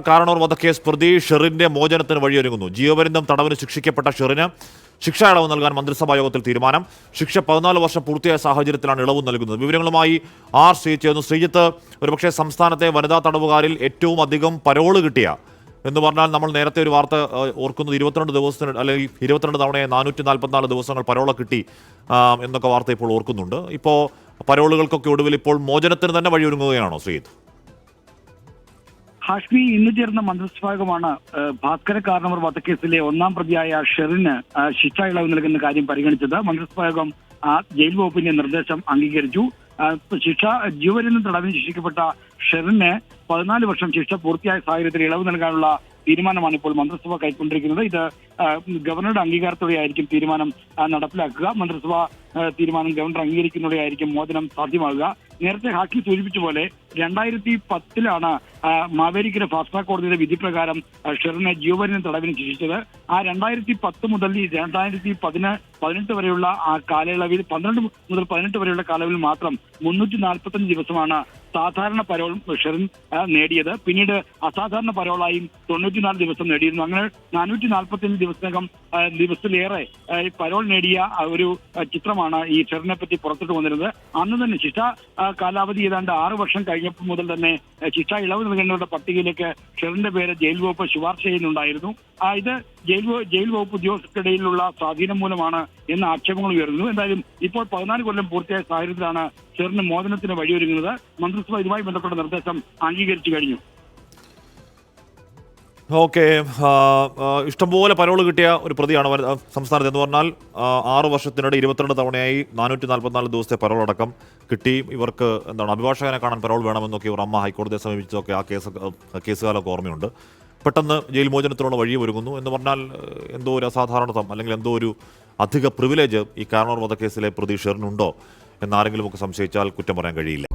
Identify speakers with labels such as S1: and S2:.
S1: കാരണവർ വധക്കേസ് പ്രതി ഷെറിന്റെ മോചനത്തിന് വഴിയൊരുങ്ങുന്നു. ജീവപര്യന്തം തടവിന് ശിക്ഷിക്കപ്പെട്ട ഷെറിന് ശിക്ഷ ഇളവ് നൽകാൻ മന്ത്രിസഭാ യോഗത്തിൽ തീരുമാനം. ശിക്ഷ പതിനാല് വർഷം പൂർത്തിയായ സാഹചര്യത്തിലാണ് ഇളവ് നൽകുന്നത്. വിവരങ്ങളുമായി ആർ ശ്രീജിത്ത് ശ്രീജിത്ത് ഒരുപക്ഷെ സംസ്ഥാനത്തെ വനിതാ തടവുകാരിൽ ഏറ്റവും അധികം പരോൾ കിട്ടിയ എന്ന് പറഞ്ഞാൽ നമ്മൾ നേരത്തെ ഒരു വാർത്ത ഓർക്കുന്നത് ഇരുപത്തിരണ്ട് ദിവസത്തിന് അല്ലെങ്കിൽ ഇരുപത്തിരണ്ട് തവണയെ നാനൂറ്റി നാൽപ്പത്തിനാല് ദിവസങ്ങൾ പരോള കിട്ടി എന്നൊക്കെ വാർത്ത ഇപ്പോൾ ഓർക്കുന്നുണ്ട്. ഇപ്പോൾ പരോളുകൾക്കൊക്കെ ഒടുവിൽ ഇപ്പോൾ മോചനത്തിന് തന്നെ വഴിയൊരുങ്ങുകയാണോ ശ്രീജിത്ത്?
S2: ഹാഷ്മി ഇന്ന് ചേർന്ന മന്ത്രിസഭാഗമാണ് ഭാസ്കര കാരണവർ വധക്കേസിലെ ഒന്നാം പ്രതിയായ ഷെറിന് ശിക്ഷ ഇളവ് നൽകുന്ന കാര്യം പരിഗണിച്ചത്. മന്ത്രിസഭാഗം ജയിൽ വകുപ്പിന്റെ നിർദ്ദേശം അംഗീകരിച്ചു. ശിക്ഷ ജീവപര്യന്തം തടവിന് ശിക്ഷിക്കപ്പെട്ട ഷെറിന് പതിനാല് വർഷം ശിക്ഷ പൂർത്തിയായ സാഹചര്യത്തിൽ ഇളവ് നൽകാനുള്ള തീരുമാനമാണ് ഇപ്പോൾ മന്ത്രിസഭ കൈക്കൊണ്ടിരിക്കുന്നത്. ഇത് ഗവർണറുടെ അംഗീകാരത്തോടെ ആയിരിക്കും തീരുമാനം നടപ്പിലാക്കുക. മന്ത്രിസഭ തീരുമാനം ഗവർണർ അംഗീകരിക്കുന്നതോടെയായിരിക്കും മോചനം സാധ്യമാകുക. നേരത്തെ ഹാക്കി സൂചിപ്പിച്ച പോലെ രണ്ടായിരത്തി പത്തിലാണ് മാവേലിക്കര ഫാസ്റ്റ് കോടതിയുടെ വിധി പ്രകാരം ഷെറിനെ ജീവപര്യന്തം തടവിന് ശിക്ഷിച്ചത്. ആ രണ്ടായിരത്തി പത്ത് മുതൽ ഈ രണ്ടായിരത്തി പതിന പതിനെട്ട് വരെയുള്ള ആ കാലയളവിൽ പന്ത്രണ്ട് മുതൽ പതിനെട്ട് വരെയുള്ള കാലയളവിൽ മാത്രം മുന്നൂറ്റി നാൽപ്പത്തഞ്ച് ദിവസമാണ് സാധാരണ പരോൾ ഷെറിൻ നേടിയത്. പിന്നീട് അസാധാരണ പരോളായും തൊണ്ണൂറ്റിനാല് ദിവസം നേടിയിരുന്നു. അങ്ങനെ നാനൂറ്റി നാൽപ്പത്തഞ്ച് ദിവസത്തിനകം ദിവസത്തിലേറെ പരോൾ നേടിയ ഒരു ആ, ചിത്രമാണ് ഈ ഷെറിനെ പറ്റി പുറത്തിട്ട് വന്നിരുന്നത്. അന്ന് തന്നെ ശിക്ഷ കാലാവധി ഏതാണ്ട് ആറു വർഷം കഴിഞ്ഞപ്പോൾ മുതൽ തന്നെ ശിക്ഷ ഇളവ് നൽകേണ്ടവരുടെ പട്ടികയിലേക്ക് ഷെറിന്റെ പേര് ജയിൽ വകുപ്പ് ശുപാർശ ചെയ്യുന്നുണ്ടായിരുന്നു. ഇത് ജയിൽ ജയിൽ വകുപ്പ് ഉദ്യോഗസ്ഥർക്കിടയിലുള്ള സ്വാധീനം മൂലമാണ് എന്ന ആക്ഷേപങ്ങൾ ഉയർന്നു. എന്തായാലും ഇപ്പോൾ പതിനാല് കൊല്ലം പൂർത്തിയായ സാഹചര്യത്തിലാണ് ഷെറിന് മോചനത്തിന് വഴിയൊരുങ്ങുന്നത്. മന്ത്രിസഭ ഇതുമായി ബന്ധപ്പെട്ട നിർദ്ദേശം അംഗീകരിച്ചു കഴിഞ്ഞു.
S1: ഓക്കെ ഇഷ്ടംപോലെ പരോൾ കിട്ടിയ ഒരു പ്രതിയാണ് സംസ്ഥാനത്ത് എന്ന് പറഞ്ഞാൽ ആറു വർഷത്തിനിടെ ഇരുപത്തിരണ്ട് തവണയായി നാനൂറ്റി നാൽപ്പത്തിനാല് ദിവസത്തെ പരോൾ അടക്കം കിട്ടി. ഇവർക്ക് എന്താണ് അഭിഭാഷകനെ കാണാൻ പരോൾ വേണമെന്നൊക്കെ ഇവർ അമ്മ ഹൈക്കോടതിയെ സമീപിച്ചതൊക്കെ ആ കേസ് കേസുകാലൊക്കെ ഓർമ്മയുണ്ട്. പെട്ടെന്ന് ജയിൽ മോചനത്തിനുള്ള വഴി ഒരുങ്ങുന്നു എന്ന് പറഞ്ഞാൽ എന്തോ ഒരു അസാധാരണത്വം അല്ലെങ്കിൽ എന്തോ ഒരു അധിക പ്രിവിലേജ് ഈ കാരണവർ വധക്കേസിലെ പ്രതി എന്നാരെങ്കിലും ഒക്കെ സംശയിച്ചാൽ കുറ്റം പറയാൻ കഴിയില്ല.